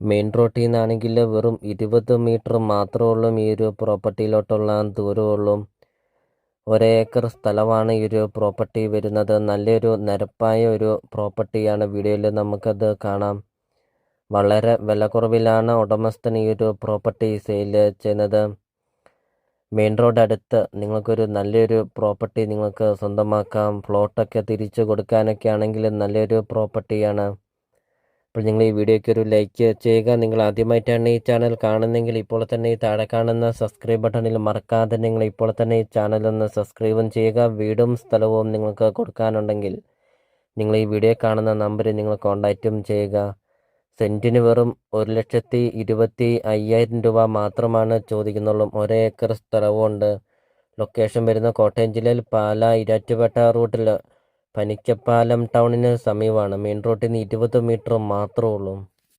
Main റോട്ടിൽ നിന്നാണെങ്കിൽ വെറും ഇരുപത് മീറ്റർ മാത്രമേ ഉള്ളൂ ഈ ഒരു പ്രോപ്പർട്ടിയിലോട്ടുള്ള ദൂരമുള്ളൂ ഒരേക്കർ സ്ഥലമാണ് ഈ ഒരു പ്രോപ്പർട്ടി വരുന്നത്. നല്ലൊരു നിരപ്പായ ഒരു പ്രോപ്പർട്ടിയാണ് വീഡിയോയിൽ നമുക്കത് കാണാം. വളരെ വിലക്കുറവിലാണ് ഉടമസ്ഥൻ ഈ ഒരു പ്രോപ്പർട്ടി സെയിൽ ചെയ്യുന്നത്. മെയിൻ റോഡ് അടുത്ത് നിങ്ങൾക്കൊരു നല്ലൊരു പ്രോപ്പർട്ടി നിങ്ങൾക്ക് സ്വന്തമാക്കാം. പ്ലോട്ടൊക്കെ തിരിച്ചു കൊടുക്കാനൊക്കെ ആണെങ്കിൽ നല്ലൊരു പ്രോപ്പർട്ടിയാണ്. അപ്പോൾ നിങ്ങൾ ഈ വീഡിയോയ്ക്ക് ഒരു ലൈക്ക് ചെയ്യുക. നിങ്ങൾ ആദ്യമായിട്ടാണ് ഈ ചാനൽ കാണുന്നതെങ്കിൽ ഇപ്പോൾ തന്നെ ഈ താഴെ കാണുന്ന സബ്സ്ക്രൈബ് ബട്ടണിൽ മറക്കാതെ നിങ്ങൾ ഇപ്പോൾ തന്നെ ഈ ചാനൽ ഒന്ന് സബ്സ്ക്രൈബും ചെയ്യുക. വീടും സ്ഥലവും നിങ്ങൾക്ക് കൊടുക്കാനുണ്ടെങ്കിൽ നിങ്ങൾ ഈ വീഡിയോ കാണുന്ന നമ്പറിൽ നിങ്ങൾ കോൺടാക്റ്റും ചെയ്യുക. സെന്റിന് വെറും ഒരു ലക്ഷത്തി ഇരുപത്തി അയ്യായിരം രൂപ മാത്രമാണ് ചോദിക്കുന്നുള്ളൂ. ഒരേക്കർ സ്ഥലവുമുണ്ട്. ലൊക്കേഷൻ വരുന്ന കോട്ടയം ജില്ലയിൽ പാല ഇരാറ്റുപേട്ട റൂട്ടിൽ പനിക്കപ്പാലം ടൗണിന് സമീപമാണ്. മെയിൻ റോഡിൽ നിന്ന് ഇരുപത് മീറ്റർ മാത്രമേ ഉള്ളൂ.